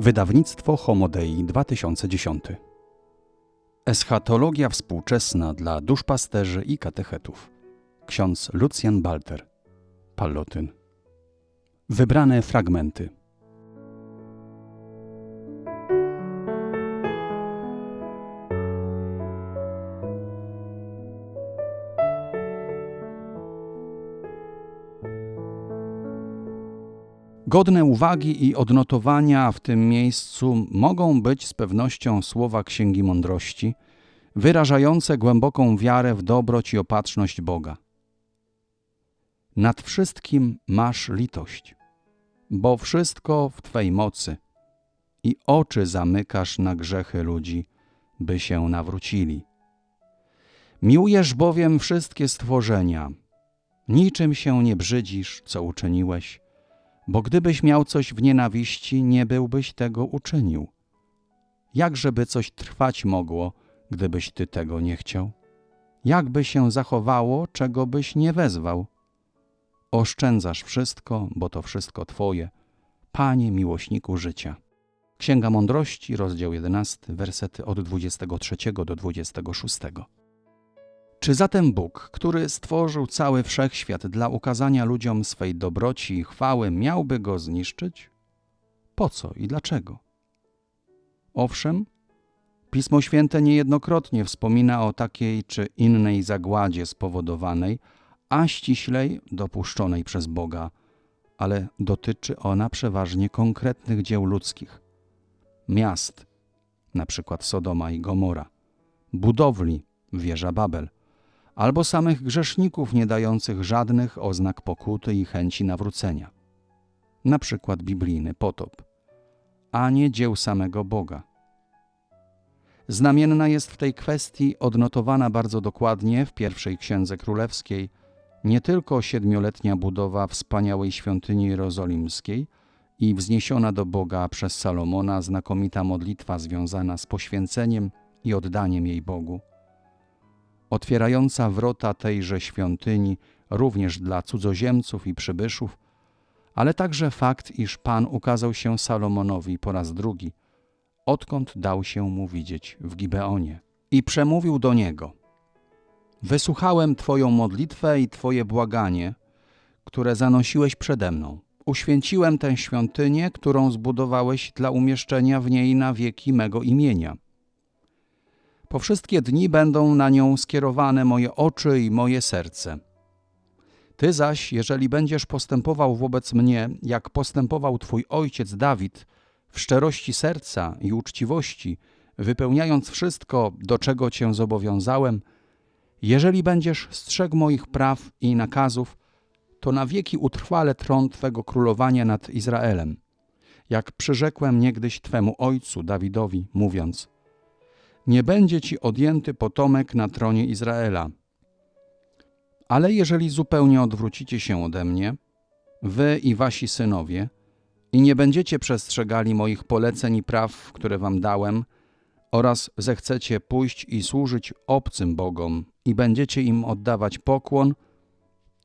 Wydawnictwo Homodei 2010. Eschatologia współczesna dla duszpasterzy i katechetów. Ksiądz Lucjan Balter. Pallotyn. Wybrane fragmenty. Godne uwagi i odnotowania w tym miejscu mogą być z pewnością słowa Księgi Mądrości, wyrażające głęboką wiarę w dobroć i opatrzność Boga. Nad wszystkim masz litość, bo wszystko w Twej mocy i oczy zamykasz na grzechy ludzi, by się nawrócili. Miłujesz bowiem wszystkie stworzenia, niczym się nie brzydzisz, co uczyniłeś, bo gdybyś miał coś w nienawiści, nie byłbyś tego uczynił. Jakżeby coś trwać mogło, gdybyś ty tego nie chciał? Jakby się zachowało, czego byś nie wezwał? Oszczędzasz wszystko, bo to wszystko Twoje, Panie miłośniku życia. Księga Mądrości, rozdział 11, wersety od 23 do 26. Czy zatem Bóg, który stworzył cały wszechświat dla ukazania ludziom swej dobroci i chwały, miałby go zniszczyć? Po co i dlaczego? Owszem, Pismo Święte niejednokrotnie wspomina o takiej czy innej zagładzie spowodowanej, a ściślej dopuszczonej przez Boga, ale dotyczy ona przeważnie konkretnych dzieł ludzkich, miast, na przykład Sodoma i Gomora, budowli, wieża Babel – albo samych grzeszników nie dających żadnych oznak pokuty i chęci nawrócenia. Na przykład biblijny potop, a nie dzieł samego Boga. Znamienna jest w tej kwestii odnotowana bardzo dokładnie w pierwszej księdze królewskiej nie tylko siedmioletnia budowa wspaniałej świątyni jerozolimskiej i wzniesiona do Boga przez Salomona znakomita modlitwa związana z poświęceniem i oddaniem jej Bogu, otwierająca wrota tejże świątyni również dla cudzoziemców i przybyszów, ale także fakt, iż Pan ukazał się Salomonowi po raz drugi, odkąd dał się mu widzieć w Gibeonie i przemówił do niego. Wysłuchałem Twoją modlitwę i Twoje błaganie, które zanosiłeś przede mną. Uświęciłem tę świątynię, którą zbudowałeś dla umieszczenia w niej na wieki mego imienia – po wszystkie dni będą na nią skierowane moje oczy i moje serce. Ty zaś, jeżeli będziesz postępował wobec mnie, jak postępował twój ojciec Dawid, w szczerości serca i uczciwości, wypełniając wszystko, do czego cię zobowiązałem, jeżeli będziesz strzegł moich praw i nakazów, to na wieki utrwale tron Twego królowania nad Izraelem, jak przyrzekłem niegdyś Twemu ojcu Dawidowi, mówiąc – nie będzie ci odjęty potomek na tronie Izraela. Ale jeżeli zupełnie odwrócicie się ode mnie, wy i wasi synowie, i nie będziecie przestrzegali moich poleceń i praw, które wam dałem, oraz zechcecie pójść i służyć obcym bogom i będziecie im oddawać pokłon,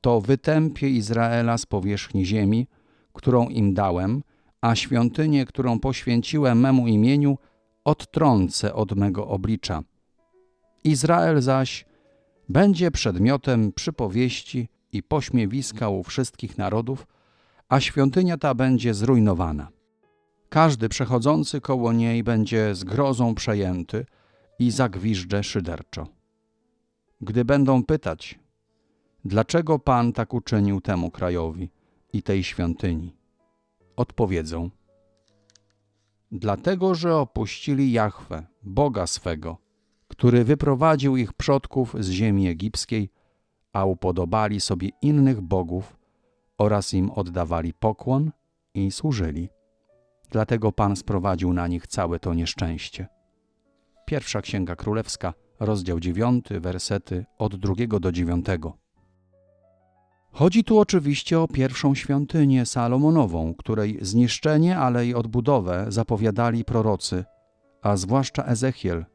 to wytępię Izraela z powierzchni ziemi, którą im dałem, a świątynię, którą poświęciłem memu imieniu, odtrącę od mego oblicza. Izrael zaś będzie przedmiotem przypowieści i pośmiewiska u wszystkich narodów, a świątynia ta będzie zrujnowana. Każdy przechodzący koło niej będzie zgrozą przejęty i zagwiżdże szyderczo. Gdy będą pytać, dlaczego Pan tak uczynił temu krajowi i tej świątyni, odpowiedzą – dlatego że opuścili Jahwe, Boga swego, który wyprowadził ich przodków z ziemi egipskiej, a upodobali sobie innych bogów oraz im oddawali pokłon i służyli. Dlatego Pan sprowadził na nich całe to nieszczęście. Pierwsza Księga Królewska, rozdział 9, wersety od drugiego do dziewiątego. Chodzi tu oczywiście o pierwszą świątynię Salomonową, której zniszczenie, ale i odbudowę zapowiadali prorocy, a zwłaszcza Ezechiel,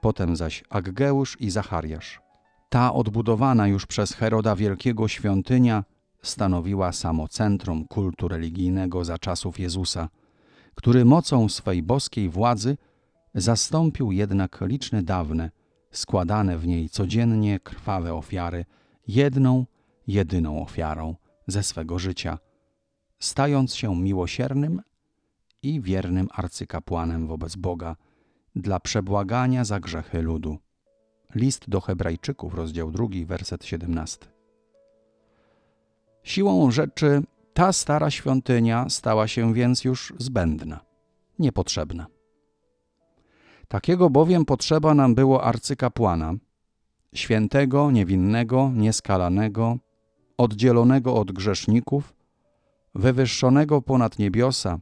potem zaś Aggeusz i Zachariasz. Ta odbudowana już przez Heroda Wielkiego świątynia stanowiła samo centrum kultu religijnego za czasów Jezusa, który mocą swej boskiej władzy zastąpił jednak liczne dawne, składane w niej codziennie krwawe ofiary, jedną, jedyną ofiarą ze swego życia, stając się miłosiernym i wiernym arcykapłanem wobec Boga dla przebłagania za grzechy ludu. List do Hebrajczyków, rozdział 2, werset 17. Siłą rzeczy ta stara świątynia stała się więc już zbędna, niepotrzebna. Takiego bowiem potrzeba nam było arcykapłana, świętego, niewinnego, nieskalanego, oddzielonego od grzeszników, wywyższonego ponad niebiosa,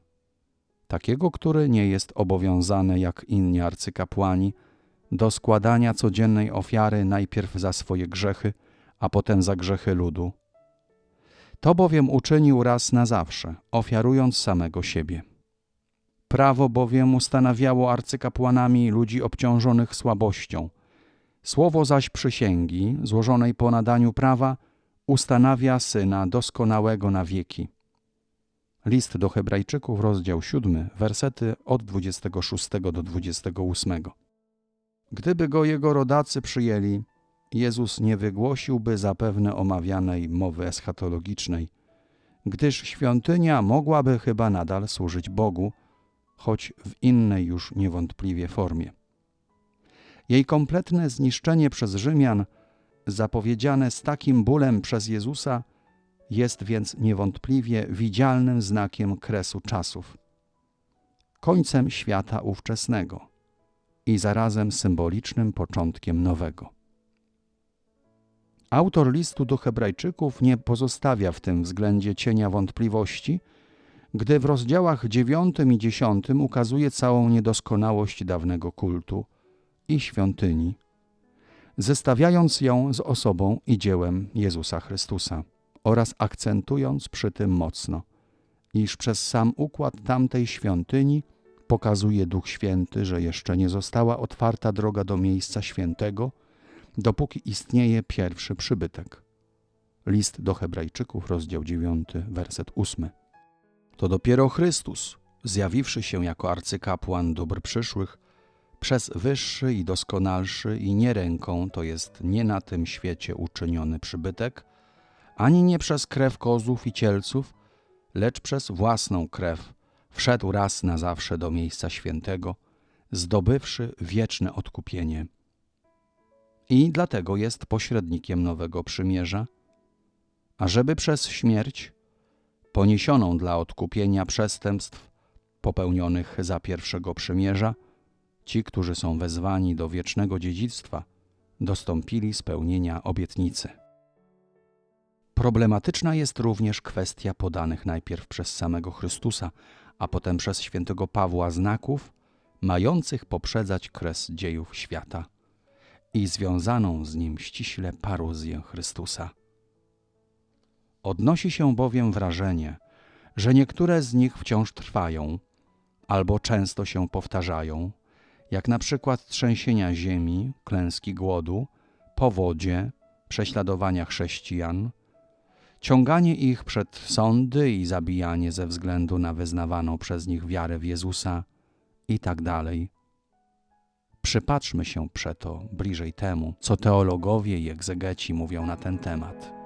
takiego, który nie jest obowiązany jak inni arcykapłani do składania codziennej ofiary najpierw za swoje grzechy, a potem za grzechy ludu. To bowiem uczynił raz na zawsze, ofiarując samego siebie. Prawo bowiem ustanawiało arcykapłanami ludzi obciążonych słabością. Słowo zaś przysięgi, złożonej po nadaniu prawa, ustanawia syna doskonałego na wieki. List do Hebrajczyków, rozdział 7, wersety od 26 do 28. Gdyby go jego rodacy przyjęli, Jezus nie wygłosiłby zapewne omawianej mowy eschatologicznej, gdyż świątynia mogłaby chyba nadal służyć Bogu, choć w innej już niewątpliwie formie. Jej kompletne zniszczenie przez Rzymian, zapowiedziane z takim bólem przez Jezusa, jest więc niewątpliwie widzialnym znakiem kresu czasów, końcem świata ówczesnego i zarazem symbolicznym początkiem nowego. Autor listu do Hebrajczyków nie pozostawia w tym względzie cienia wątpliwości, gdy w rozdziałach 9 i 10 ukazuje całą niedoskonałość dawnego kultu i świątyni, zestawiając ją z osobą i dziełem Jezusa Chrystusa oraz akcentując przy tym mocno, iż przez sam układ tamtej świątyni pokazuje Duch Święty, że jeszcze nie została otwarta droga do miejsca świętego, dopóki istnieje pierwszy przybytek. List do Hebrajczyków, rozdział 9, werset 8. To dopiero Chrystus, zjawiwszy się jako arcykapłan dóbr przyszłych, przez wyższy i doskonalszy i nie ręką, to jest nie na tym świecie uczyniony przybytek, ani nie przez krew kozów i cielców, lecz przez własną krew wszedł raz na zawsze do miejsca świętego, zdobywszy wieczne odkupienie. I dlatego jest pośrednikiem nowego przymierza, ażeby przez śmierć, poniesioną dla odkupienia przestępstw popełnionych za pierwszego przymierza, ci, którzy są wezwani do wiecznego dziedzictwa, dostąpili spełnienia obietnicy. Problematyczna jest również kwestia podanych najpierw przez samego Chrystusa, a potem przez świętego Pawła znaków, mających poprzedzać kres dziejów świata i związaną z nim ściśle paruzję Chrystusa. Odnosi się bowiem wrażenie, że niektóre z nich wciąż trwają albo często się powtarzają, jak na przykład trzęsienia ziemi, klęski głodu, powodzie, prześladowania chrześcijan, ciąganie ich przed sądy i zabijanie ze względu na wyznawaną przez nich wiarę w Jezusa i tak. Przypatrzmy się przeto bliżej temu, co teologowie i egzegeci mówią na ten temat.